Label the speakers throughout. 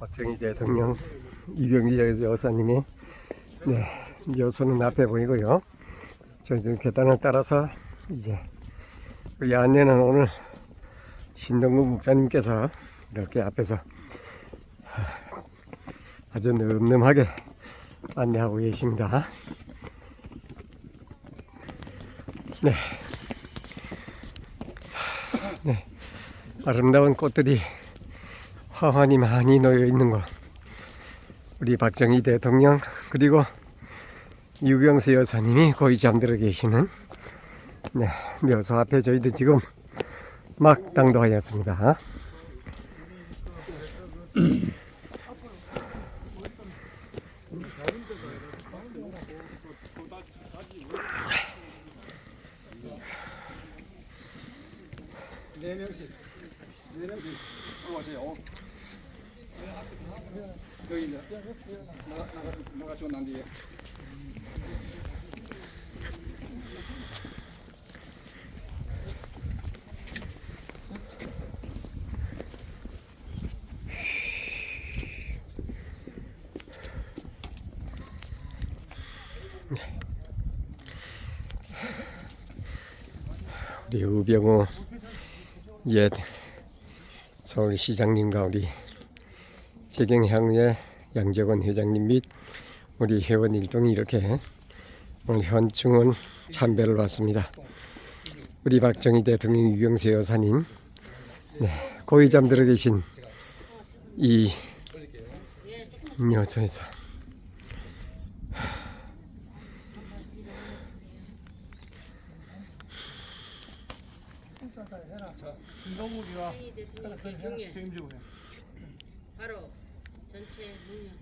Speaker 1: 박정희 대통령 이병기 여사님이 네 여수는 앞에 보이고요. 저희들 계단을 따라서 이제 우리 안내는 오늘 신동국 목사님께서 이렇게 앞에서 아주 늠름하게 안내하고 계십니다. 네. 네. 아름다운 꽃들이 화환이 많이 놓여 있는 곳. 우리 박정희 대통령 그리고 유경수 여사님이 거의 잠들어 계시는 네, 묘소 앞에 저희들 지금 막 당도하였습니다.
Speaker 2: 네네 명씩 올라오세요. 여기 이제 나가 나가 나가시고 난 뒤에
Speaker 1: 우리 우병우 옛 서울시장님과 우리 재경향의 양재건 회장님 및 우리 회원 일동이 이렇게 오늘 현충원 참배를 왔습니다. 우리 박정희 대통령 유경세 여사님 네, 고이 잠들어 계신 이 묘소에서
Speaker 2: 신동욱이가
Speaker 3: 이 대통령 경에
Speaker 2: 책임지고 해.
Speaker 3: 바로 전체 문명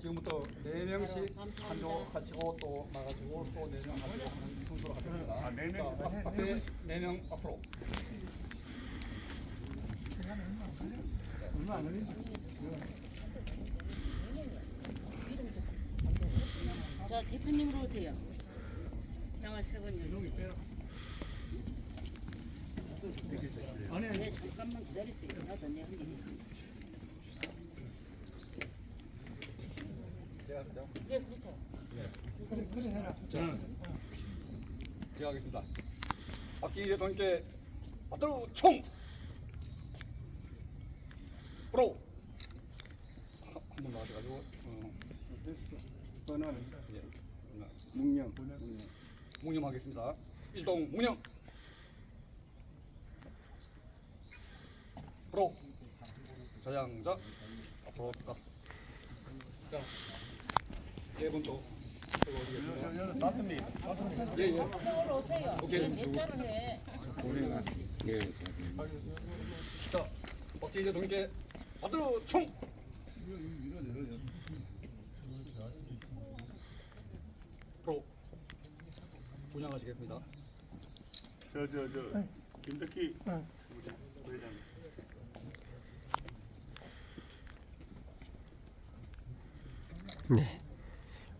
Speaker 2: 지금부터 네 명씩
Speaker 3: 감사합니다.
Speaker 2: 한조 하시고 또 나가시고 또 네명 하시고 하는 순서로 하겠습니다. 네 명. 앞에 네명 앞으로. 얼마 안.
Speaker 3: 자 대표님으로 오세요. 장을 세번 열주세요. 네 잠깐만 기다리세요. 나도 내한 게 있습니다. 네 그렇죠.
Speaker 2: 제가 하겠습니다. 박정희 대통령께 앞으로 총! 프로! 한번 나가셔가지고 어, 전화는 예, 묵념 묵념하겠습니다. 일동 묵념 프로 자양자 앞으로 가. 자, 네 번째. 예, 예.
Speaker 3: 오세요.
Speaker 2: 오케이.
Speaker 3: 내 자를 해.
Speaker 2: 자, 박정희 대통령께 앞으로 총! 프로 분양하시겠습니다.
Speaker 4: 저 저 저 김덕희 부회장
Speaker 1: 네.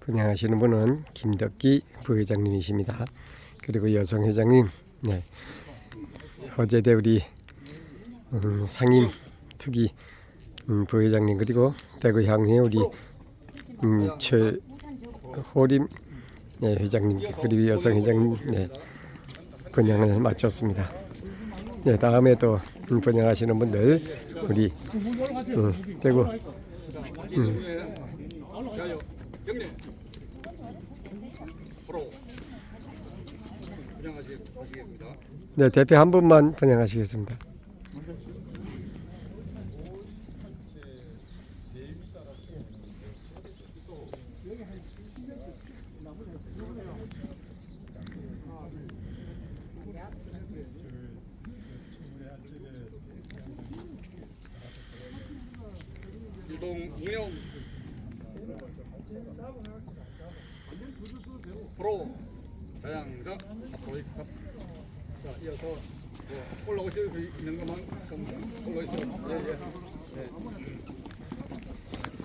Speaker 1: 분양하시는 분은 김덕기 부회장님이십니다. 그리고 여성 회장님, 네. 어제대 우리 음, 상임 특위 음, 부회장님 그리고 대구 향후의 우리 음, 최호림 네, 회장님 그리고 여성 회장님 네, 분양을 마쳤습니다. 네, 다음에 또 음, 분양하시는 분들 우리 음, 대구
Speaker 2: 음. 분양하시겠습니다.
Speaker 1: 네, 대표 한 분만 분양하시겠습니다.
Speaker 2: 일동 묵념 프로 자양자 앞으로 갑. 자 이어서 뭐 올라오실 수 있는 것만큼 올라오시죠. 예예.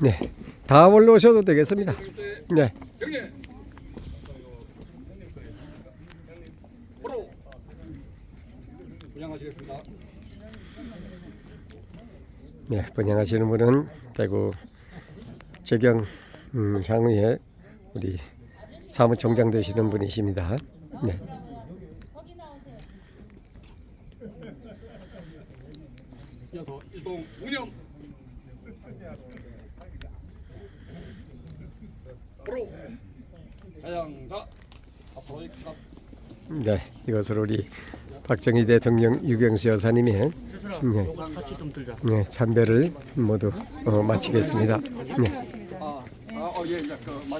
Speaker 1: 네. 다 올라오셔도 되겠습니다. 네.
Speaker 2: 형님. 바로 분양하시겠습니다.
Speaker 1: 네, 번영하시는 분은 대구 재경 음, 향후에 우리 사무총장 되시는 분이십니다. 네.
Speaker 2: 이어서 일동 운영. 바로 자양자 앞으로 갑.
Speaker 1: 네, 이것을 우리 박정희 대통령 유경수 여사님의 네. 네, 참배를 모두 어, 마치겠습니다. 네.
Speaker 2: 아, 아, 어, 예, 예, 그 마,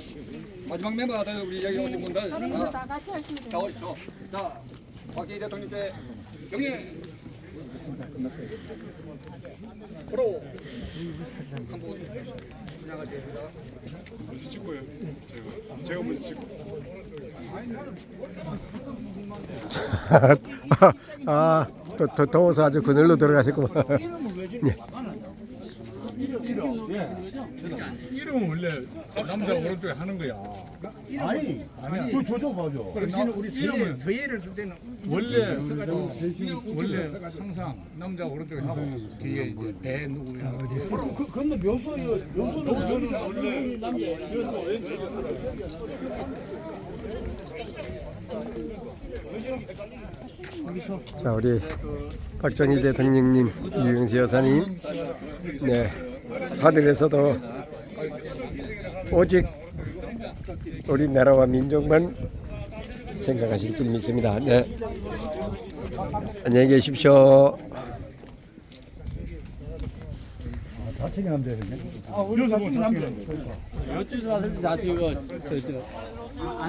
Speaker 2: 마지막 멤버들 우리 여기 오신 분들. 아,
Speaker 3: 다 같이 하시면
Speaker 2: 자, 어디서? 자, 박정희 대통령께 영예. 프로 한번 분양하시겠습니다.
Speaker 4: 찍고요. 제가 제가 먼저 찍고.
Speaker 1: 아, 또, 더 더워서 아주 그늘로 들어가셨구만. 네.
Speaker 4: 이름은 원래 남자 오른쪽에 하는 거야. 아니 아니야. 저 저저 봐줘. 당신은 우리 이름은
Speaker 5: 서예를 쓸 때는
Speaker 4: 원래 원래 항상 남자 오른쪽에 하고 뒤에 이제 배 누구냐.
Speaker 5: 그 근데 묘소요 묘소는
Speaker 4: 원래
Speaker 1: 자, 우리 박정희 대통령님, 유영수 여사님, 네, 하늘에서도 오직 우리 나라와 민족만 생각하실 줄 믿습니다. 네, 안녕히 계십시오.
Speaker 5: 자칭이 남자였네.
Speaker 4: 여기서 보면 자칭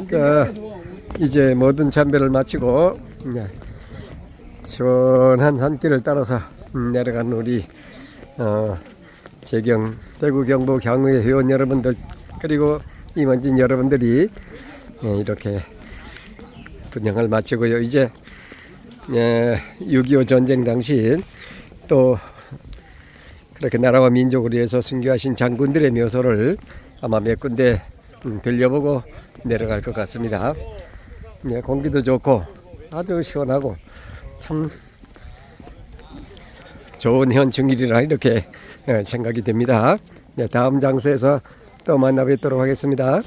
Speaker 1: 그 이제 모든 참배를 마치고 네, 시원한 산길을 따라서 음, 내려간 우리 어, 재경 대구 경북 향후의 회원 여러분들 그리고 임원진 여러분들이 예, 이렇게 분양을 마치고요. 이제 예, 6.25 전쟁 당시 또 그렇게 나라와 민족을 위해서 순교하신 장군들의 묘소를 아마 몇 군데 음, 들려보고 내려갈 것 같습니다. 네, 공기도 좋고 아주 시원하고 참 좋은 현충일이라 이렇게 예, 생각이 됩니다. 네, 다음 장소에서 또 만나 뵙도록 하겠습니다.